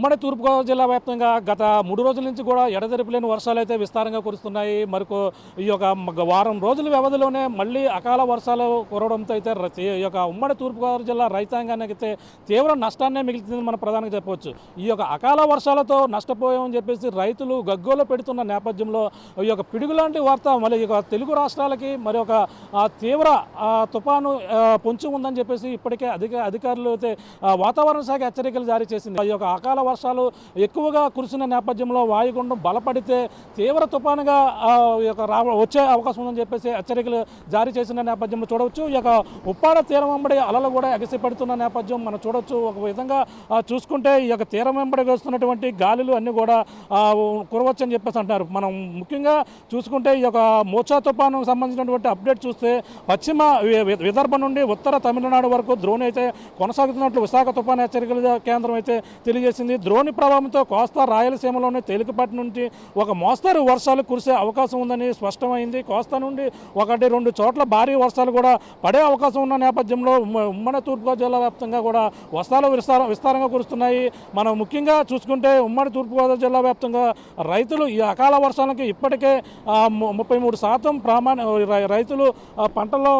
ఉమ్మడి తూర్పుగోదావరి జిల్లా వ్యాప్తంగా గత మూడు రోజుల నుంచి కూడా ఎడతెరిపి లేని వర్షాలు అయితే విస్తారంగా కురుస్తున్నాయి. మరికొ ఈ యొక్క వారం రోజుల వ్యవధిలోనే మళ్ళీ అకాల వర్షాలు కురవడంతో అయితే ఈ యొక్క ఉమ్మడి తూర్పుగోదావరి జిల్లా రైతాంగానికి అయితే తీవ్ర నష్టాన్నే మిగిలిందని మనం ప్రధానంగా చెప్పవచ్చు. ఈ యొక్క అకాల వర్షాలతో నష్టపోయామని చెప్పేసి రైతులు గగ్గోలు పెడుతున్న నేపథ్యంలో ఈ యొక్క పిడుగులాంటి వార్త మళ్ళీ ఈ యొక్క తెలుగు రాష్ట్రాలకి మరి ఒక తీవ్ర తుఫాను పొంచి ఉందని చెప్పేసి ఇప్పటికే అధిక అధికారులు అయితే వాతావరణ శాఖ హెచ్చరికలు జారీ చేసింది. ఈ యొక్క అకాల వర్షాలు ఎక్కువగా కురిసిన నేపథ్యంలో వాయుగుండం బలపడితే తీవ్ర తుఫానుగా ఈ యొక్క రావ వచ్చే అవకాశం ఉందని చెప్పేసి హెచ్చరికలు జారీ చేసిన నేపథ్యంలో చూడవచ్చు. ఈ యొక్క ఉప్పాడ తీరం వెంబడి అలలు కూడా ఎగసిపడుతున్న నేపథ్యం మనం చూడవచ్చు. ఒక విధంగా చూసుకుంటే ఈ యొక్క తీరం వెంబడి వేస్తున్నటువంటి గాలులు అన్నీ కూడా కురవచ్చని కురవచ్చు అని చెప్పేసి అంటున్నారు. మనం ముఖ్యంగా చూసుకుంటే ఈ యొక్క మోచా తుఫాను సంబంధించినటువంటి అప్డేట్ చూస్తే పశ్చిమ విదర్భ నుండి ఉత్తర తమిళనాడు వరకు ద్రోణి అయితే కొనసాగుతున్నట్లు విశాఖ తుఫాను హెచ్చరికల కేంద్రం అయితే తెలియజేసింది. ద్రోణి ప్రభావంతో కోస్తా రాయలసీమలోని తేలికపాటి నుండి ఒక మోస్తరు వర్షాలు కురిసే అవకాశం ఉందని స్పష్టమైంది. కోస్తా నుండి ఒకటి రెండు చోట్ల భారీ వర్షాలు కూడా పడే అవకాశం ఉన్న నేపథ్యంలో ఉమ్మడి తూర్పుగోదావరి జిల్లా వ్యాప్తంగా కూడా వర్షాలు విస్తార విస్తారంగా కురుస్తున్నాయి. మనం ముఖ్యంగా చూసుకుంటే ఉమ్మడి తూర్పుగోదావరి జిల్లా వ్యాప్తంగా రైతులు ఈ అకాల వర్షాలకి ఇప్పటికే ముప్పై మూడు శాతం ప్రామాణ రై- రైతులు పంటలో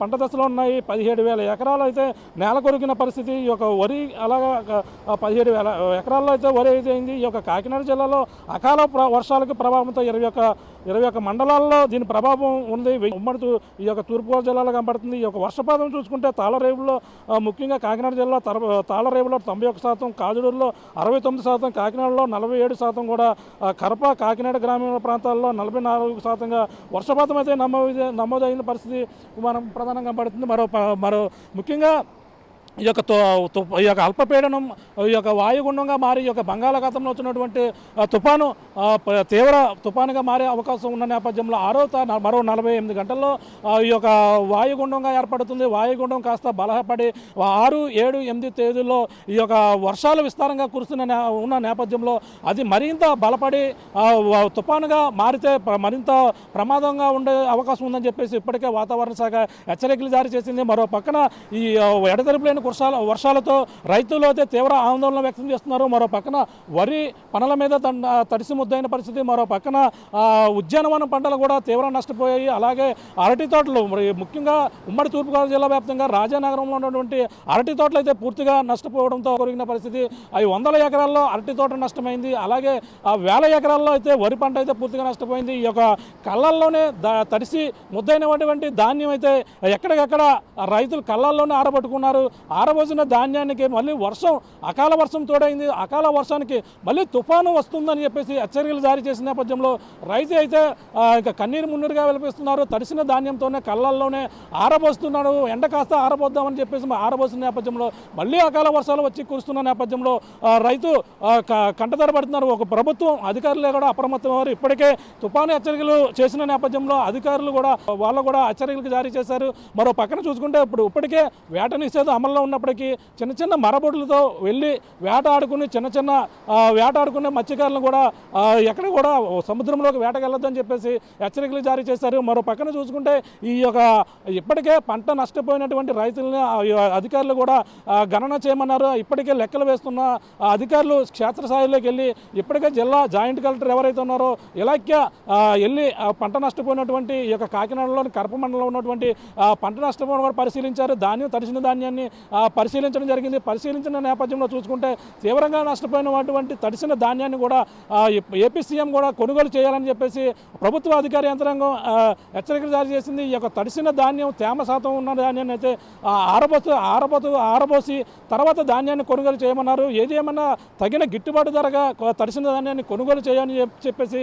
పంట దశలో ఉన్నాయి. పదిహేడు వేల ఎకరాలు అయితే నేల కొరికిన పరిస్థితి. ఈ యొక్క వరి అలాగా పదిహేడు వేల ఎకరాల్లో అయితే వరి అయితే అయింది. ఈ యొక్క కాకినాడ జిల్లాలో అకాల ప్ర- వర్షాలకు ప్రభావంతో ఇరవై ఒక్క ఇరవై ఒక్క మండలాల్లో దీని ప్రభావం ఉంది. వెయ్యి- ఉమ్మడి ఈ యొక్క తూర్పుగోదావరి జిల్లాలో కనబడుతుంది. ఈ యొక్క వర్షపాతం చూసుకుంటే తాళరేవులో ముఖ్యంగా కాకినాడ జిల్లా తర తాళరేవులో తొంభై ఒక శాతం కాజుడూరులో అరవై తొమ్మిది శాతం కాకినాడలో నలభై ఏడు శాతం కూడా కరప కాకినాడ గ్రామీణ ప్రాంతాల్లో నలభై నాలుగు శాతంగా వర్షపాతం అయితే నమోదు నమోదైన పరిస్థితి మనం ప్రధానంగా కనబడుతుంది. మరో మరో ముఖ్యంగా ఈ యొక్క తో- ఈ యొక్క అల్పపీడనం ఈ యొక్క వాయుగుండంగా మారి ఈ యొక్క బంగాళాఖాతంలో వచ్చినటువంటి తుఫాను తీవ్ర తుఫానుగా మారే అవకాశం ఉన్న నేపథ్యంలో ఆరో మరో నలభై ఎనిమిది గంటల్లో ఈ యొక్క వాయుగుండంగా ఏర్పడుతుంది. వాయుగుండం కాస్త బలహపడి ఆరు ఏడు ఎనిమిది తేదీల్లో ఈ యొక్క వర్షాలు విస్తారంగా కురుస్తున్న నే- ఉన్న నేపథ్యంలో అది మరింత బలపడి తుఫానుగా మారితే మరింత ప్రమాదంగా ఉండే అవకాశం ఉందని చెప్పేసి ఇప్పటికే వాతావరణ శాఖ హెచ్చరికలు జారీ చేసింది. మరో పక్కన ఈ ఆ, ఎడతెరిపి లేని వర్షాలతో రైతులు అయితే తీవ్ర ఆందోళన వ్యక్తం చేస్తున్నారు. మరో పక్కన వరి పనుల మీద తడిసి ముద్దైన పరిస్థితి. మరో పక్కన ఉద్యానవనం ఉద్యానవన పంటలు కూడా తీవ్ర నష్టపోయాయి. అలాగే అరటి తోటలు మరి ముఖ్యంగా ఉమ్మడి తూర్పుగోదావరి జిల్లా వ్యాప్తంగా రాజానగరంలో ఉన్నటువంటి అరటి తోటలు అయితే పూర్తిగా నష్టపోవడంతో కొరిగిన పరిస్థితి. అవి వందల ఎకరాల్లో అరటి తోట నష్టమైంది. అలాగే ఆ వేల ఎకరాల్లో అయితే వరి పంట అయితే పూర్తిగా నష్టపోయింది. ఈ యొక్క కళ్ళల్లోనే తడిసి ముద్దైనటువంటి ధాన్యం అయితే ఎక్కడికక్కడ రైతులు కళ్ళల్లోనే ఆరబట్టుకున్నారు. ఆరబోసిన ధాన్యానికి మళ్ళీ వర్షం అకాల వర్షం తోడైంది. అకాల వర్షానికి మళ్ళీ తుఫాను వస్తుందని చెప్పేసి హెచ్చరికలు జారీ చేసిన నేపథ్యంలో రైతు అయితే ఇక ఇంకా కన్నీరు మున్నీరుగా వెలిపిస్తున్నారు. తడిసిన ధాన్యంతోనే కళ్ళల్లోనే ఆరబోస్తున్నాడు. ఎండ కాస్త ఆరబోద్దామని చెప్పేసి ఆరబోసిన నేపథ్యంలో మళ్ళీ అకాల వర్షాలు వచ్చి కురుస్తున్న నేపథ్యంలో రైతు క- కంటతర పడుతున్నారు ఒక ప్రభుత్వం అధికారులే కూడా అప్రమత్తం వారు ఇప్పటికే తుఫాను హెచ్చరికలు చేసిన నేపథ్యంలో అధికారులు కూడా వాళ్ళు కూడా హెచ్చరికలు జారీ చేశారు. మరో పక్కన చూసుకుంటే ఇప్పుడు ఇప్పటికే వేట నిషేధం అమల్లో ఉన్నప్పటికీ చిన్న చిన్న మరబొడులతో వెళ్ళి వేట ఆడుకుని చిన్న చిన్న వేటాడుకునే మత్స్యకారులను కూడా ఎక్కడ కూడా సముద్రంలోకి వేటకెళ్ళొద్దని చెప్పేసి హెచ్చరికలు జారీ చేశారు. మరో పక్కన చూసుకుంటే ఈ యొక్క ఇప్పటికే పంట నష్టపోయినటువంటి రైతులను అధికారులు కూడా గణన చేయమన్నారు. ఇప్పటికే లెక్కలు వేస్తున్న అధికారులు క్షేత్రస్థాయిలోకి వెళ్ళి ఇప్పటికే జిల్లా జాయింట్ కలెక్టర్ ఎవరైతే ఉన్నారో ఇలాక్య వెళ్ళి పంట నష్టపోయినటువంటి ఈ యొక్క కాకినాడలోని కరప మండలంలో ఉన్నటువంటి పంట నష్టపోయిన కూడా పరిశీలించారు. ధాన్యం తడిసిన ధాన్యాన్ని పరిశీలించడం జరిగింది. పరిశీలించిన నేపథ్యంలో చూసుకుంటే తీవ్రంగా నష్టపోయినటువంటి తడిసిన ధాన్యాన్ని కూడా ఏపీ- సీఎం కూడా కొనుగోలు చేయాలని చెప్పేసి ప్రభుత్వ అధికార యంత్రాంగం హెచ్చరికలు జారీ చేసింది. ఈ యొక్క తడిసిన ధాన్యం తేమ శాతం ఉన్న ధాన్యాన్ని అయితే ఆ, ఆరబోసు ఆరబోతు ఆరబోసి తర్వాత ధాన్యాన్ని కొనుగోలు చేయమన్నారు. ఏది ఏమన్నా తగిన గిట్టుబాటు ధరగా తడిసిన ధాన్యాన్ని కొనుగోలు చేయని చెప్పేసి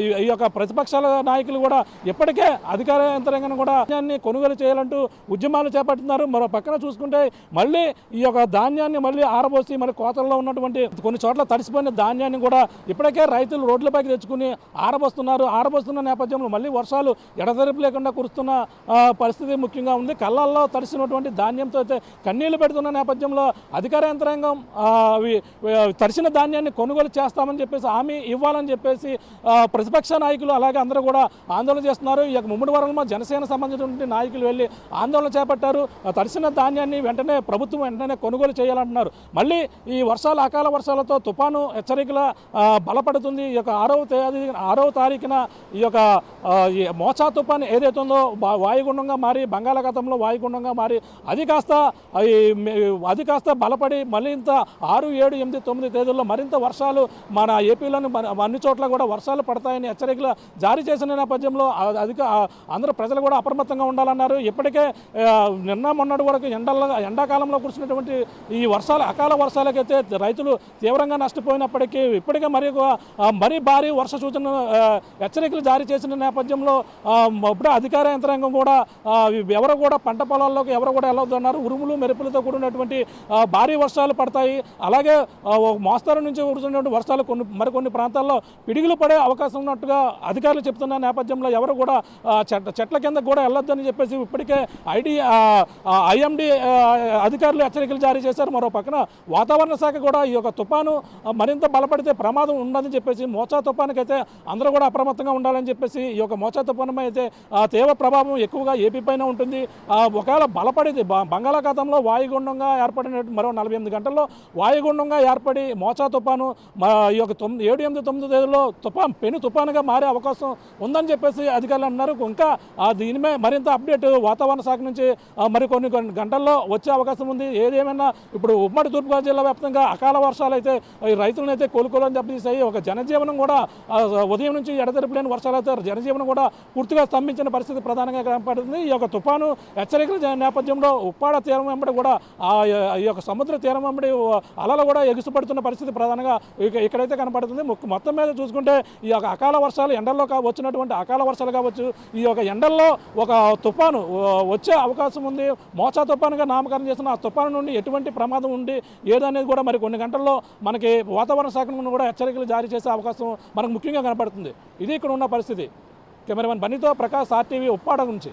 ఈ ఈ యొక్క ప్రతిపక్షాల నాయకులు కూడా ఇప్పటికే అధికార యంత్రాంగాన్ని కూడా ధాన్యాన్ని కొనుగోలు చేయాలంటూ ఉద్యమాలు చేపడుతున్నారు. మరో పక్కన చూసుకుంటే మళ్ళీ ఈ యొక్క ధాన్యాన్ని మళ్ళీ ఆరబోసి మరి కోతల్లో ఉన్నటువంటి కొన్ని చోట్ల తడిసిపోయిన ధాన్యాన్ని కూడా ఇప్పటికే రైతులు రోడ్లపైకి తెచ్చుకుని ఆరబోస్తున్నారు. ఆరబోస్తున్న నేపథ్యంలో మళ్ళీ వర్షాలు ఎడతెరిపి లేకుండా కురుస్తున్న పరిస్థితి ముఖ్యంగా ఉంది. కళ్ళల్లో తడిసినటువంటి ధాన్యంతో అయితే కన్నీళ్ళు పెడుతున్న నేపథ్యంలో అధికార యంత్రాంగం అవి తడిసిన ధాన్యాన్ని కొనుగోలు చేస్తామని చెప్పేసి హామీ ఇవ్వాలని చెప్పేసి ప్రతిపక్ష నాయకులు అలాగే అందరూ కూడా ఆందోళన చేస్తున్నారు. ఈ యొక్క ముమ్మడి వరంలో జనసేన సంబంధించినటువంటి నాయకులు వెళ్ళి ఆందోళన చేపట్టారు. తడిసిన ధాన్యాన్ని వెంటనే వెంటనే ప్రభుత్వం వెంటనే కొనుగోలు చేయాలంటున్నారు. మళ్ళీ ఈ వర్షాలు అకాల వర్షాలతో తుఫాను హెచ్చరికల బలపడుతుంది. ఈ యొక్క ఆరవ తేదీ ఆరవ తారీఖున ఈ యొక్క మోచా తుఫాన్ ఏదైతే ఉందో వాయుగుండంగా మారి బంగాళాఖాతంలో వాయుగుండంగా మారి అది కాస్త అది కాస్త బలపడి మళ్ళీ ఇంత ఆరు ఏడు ఎనిమిది తొమ్మిది తేదీల్లో మరింత వర్షాలు మన ఏపీలోని అన్ని చోట్ల కూడా వర్షాలు పడతాయని హెచ్చరికలు జారీ చేసిన నేపథ్యంలో అధిక అందరూ ప్రజలు కూడా అప్రమత్తంగా ఉండాలన్నారు. ఇప్పటికే నిన్న మొన్నటి వరకు ఎండల ఎండాకాలంలో కురిసినటువంటి ఈ వర్షాలు అకాల వర్షాలకైతే రైతులు తీవ్రంగా నష్టపోయినప్పటికీ ఇప్పటికే మరి మరీ భారీ వర్ష సూచన హెచ్చరికలు జారీ చేసిన నేపథ్యంలో ఇప్పుడు అధికార యంత్రాంగం కూడా ఎవరు కూడా పంట పొలాల్లోకి ఎవరు కూడా వెళ్ళొద్దన్నారు. ఉరుములు మెరుపులతో కూడినటువంటి భారీ వర్షాలు పడతాయి. అలాగే మోస్తారు నుంచి కురుస్తున్నటువంటి వర్షాలు కొన్ని మరికొన్ని ప్రాంతాల్లో పిడుగులు పడే అవకాశం ఉన్నట్టుగా అధికారులు చెప్తున్న నేపథ్యంలో ఎవరు కూడా చెట్ల చెట్ల కింద కూడా వెళ్ళొద్దని చెప్పేసి ఇప్పటికే ఐడి ఐఎండి అధికారులు హెచ్చరికలు జారీ చేశారు. మరో పక్కన వాతావరణ శాఖ కూడా ఈ యొక్క తుఫాను మరింత బలపడితే ప్రమాదం ఉండదని చెప్పేసి మోచా తుఫానుకి అయితే అందరూ కూడా అప్రమత్తంగా ఉండాలని చెప్పేసి ఈ యొక్క మోచా తుఫాను అయితే తీవ్ర ప్రభావం ఎక్కువగా ఏపీ పైన ఉంటుంది. ఒకవేళ బలపడితే బ- బంగాళాఖాతంలో వాయుగుండంగా ఏర్పడిన మరో నలభై ఎనిమిది గంటల్లో వాయుగుండంగా ఏర్పడి మోచా తుఫాను ఈ యొక్క తొమ్మిది ఏడు ఎనిమిది తొమ్మిది తేదీలో తుఫాన్ పెను తుఫానుగా మారే అవకాశం ఉందని చెప్పేసి అధికారులు అన్నారు. ఇంకా దీనిమే దీని మరింత అప్డేట్ వాతావరణ శాఖ నుంచి మరికొన్ని కొన్ని గంటల్లో వచ్చే వచ్చే అవకాశం ఉంది. ఏదేమైనా ఇప్పుడు ఉమ్మడి తూర్పుగోదావరి జిల్లా వ్యాప్తంగా అకాల వర్షాలు అయితే ఈ రైతులను అయితే కోలుకోవాలని దెబ్బతీసాయి ఒక జనజీవనం కూడా ఉదయం నుంచి ఎడతెరిపి లేని వర్షాలు అయితే జనజీవనం కూడా పూర్తిగా స్తంభించిన పరిస్థితి ప్రధానంగా కనపడుతుంది. ఈ యొక్క తుఫాను హెచ్చరికల నేపథ్యంలో ఉప్పాడ తీరం వెంబడి కూడా ఆ ఈ యొక్క సముద్ర తీరం వెంబడి అలలు కూడా ఎగుసుపడుతున్న పరిస్థితి ప్రధానంగా ఇక్కడైతే కనపడుతుంది. మొత్తం మీద చూసుకుంటే ఈ యొక్క అకాల వర్షాలు ఎండల్లో వచ్చినటువంటి అకాల వర్షాలు కావచ్చు ఈ యొక్క ఎండల్లో ఒక తుఫాను వచ్చే అవకాశం ఉంది. మోచా తుఫానుగా ప్రకారం చేసిన ఆ తుఫాను నుండి ఎటువంటి ప్రమాదం ఉండి ఏదనేది కూడా మరి కొన్ని గంటల్లో మనకి వాతావరణ శాఖ నుండి కూడా హెచ్చరికలు జారీ చేసే అవకాశం మనకు ముఖ్యంగా కనపడుతుంది. ఇది ఇక్కడ ఉన్న పరిస్థితి. కెమెరామెన్ బనితో ప్రకాష్ ఆర్టీవీ ఉప్పాడ నుంచి.